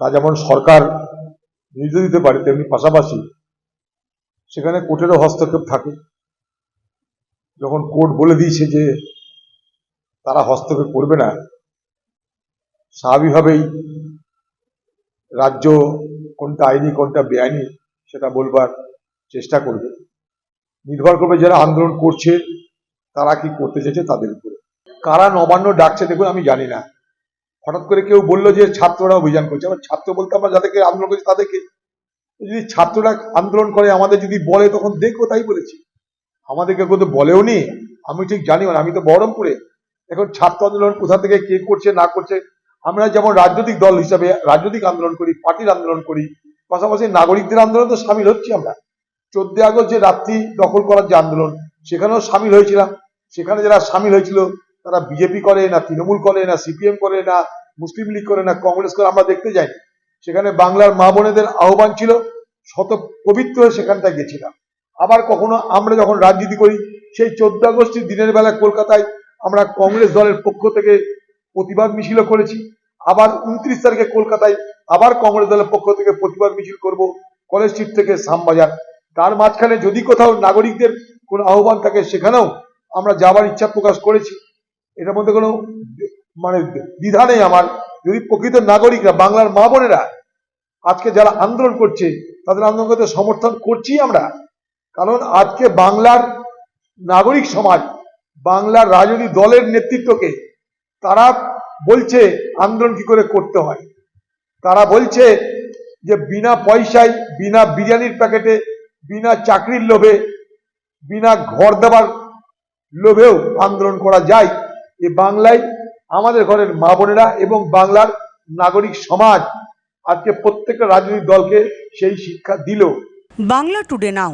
তা যেমন সরকার নির্দেশ দিতে পারে, তেমনি পাশাপাশি সেখানে কোর্টেরও হস্তক্ষেপ থাকে। যখন কোর্ট বলে দিয়েছে যে তারা হস্তক্ষেপ করবে না, স্বাভাবিকভাবেই রাজ্য কোনটা আইনি, কোনটা বেআইনি সেটা বলবার চেষ্টা করবে। নির্ভর করবে যারা আন্দোলন করছে, তারা কি করতে চাইছে তাদের উপরে। কারা নবান্ন ডাকছে দেখুন, আমি জানি না। হঠাৎ করে কেউ বলল যে ছাত্ররা অভিযান করছে। আবার ছাত্র বলতে আমরা যাদেরকে আন্দোলন করছি তাদেরকে। যদি ছাত্ররা আন্দোলন করে, আমাদের যদি বলে, তখন দেখব তাই বলেছি। আমাদেরকে তো বলেও নি। আমি ঠিক জানিও না, আমি তো বহরমপুরে। এখন ছাত্র আন্দোলন কোথা থেকে কে করছে, না করছে? আমরা যেমন রাজনৈতিক দল হিসাবে রাজনৈতিক আন্দোলন করি, পার্টির আন্দোলন করি, পাশাপাশি নাগরিকদের আন্দোলন তো সামিল হচ্ছি আমরা। চোদ্দই আগস্ট যে রাত্রি দখল করার যে আন্দোলন, সেখানেও সামিল হয়েছিলাম। সেখানে যারা সামিল হয়েছিল তারা বিজেপি করে না, তৃণমূল করে না, সিপিএম করে না, মুসলিম লীগ করে না, কংগ্রেস করে আমরা দেখতে যাই। সেখানে বাংলার মা বোনেদের আহ্বান ছিল, শত পবিত্র হয়ে সেখানটায় গেছিলাম। আবার কখনো আমরা যখন রাজনীতি করি, সেই চোদ্দ আগস্টের দিনের বেলা কলকাতায় আমরা কংগ্রেস দলের পক্ষ থেকে প্রতিবাদ মিছিলও করেছি। আবার উনত্রিশ তারিখে কলকাতায় আবার কংগ্রেস দলের পক্ষ থেকে প্রতিবাদ মিছিল করব, কলেজ স্ট্রিট থেকে শ্যামবাজার। তার মাঝখানে যদি কোথাও নাগরিকদের কোনো আহ্বান থাকে, সেখানেও আমরা যাবার ইচ্ছা প্রকাশ করেছি। এটার মধ্যে কোনো মানে দ্বিধা নেই আমার। যদি প্রকৃত নাগরিকরা, বাংলার মা বোনেরা আজকে যারা আন্দোলন করছে, তাদের আন্দোলন করতে সমর্থন করছি আমরা। কারণ আজকে বাংলার নাগরিক সমাজ, বাংলার রাজনৈতিক দলের নেতৃত্বকে তারা বলছে আন্দোলন কি করে করতে হয়। তারা বলছে যে বিনা পয়সায়, বিনা বিরিয়ানির প্যাকেটে, বিনা চাকরির লোভে, বিনা ঘর দেবার লোভেও আন্দোলন করা যায়। এ বাংলায় আমাদের ঘরের মা বোনেরা এবং বাংলার নাগরিক সমাজ আজকে প্রত্যেকটা রাজনৈতিক দলকে সেই শিক্ষা দিল। Bangla today now.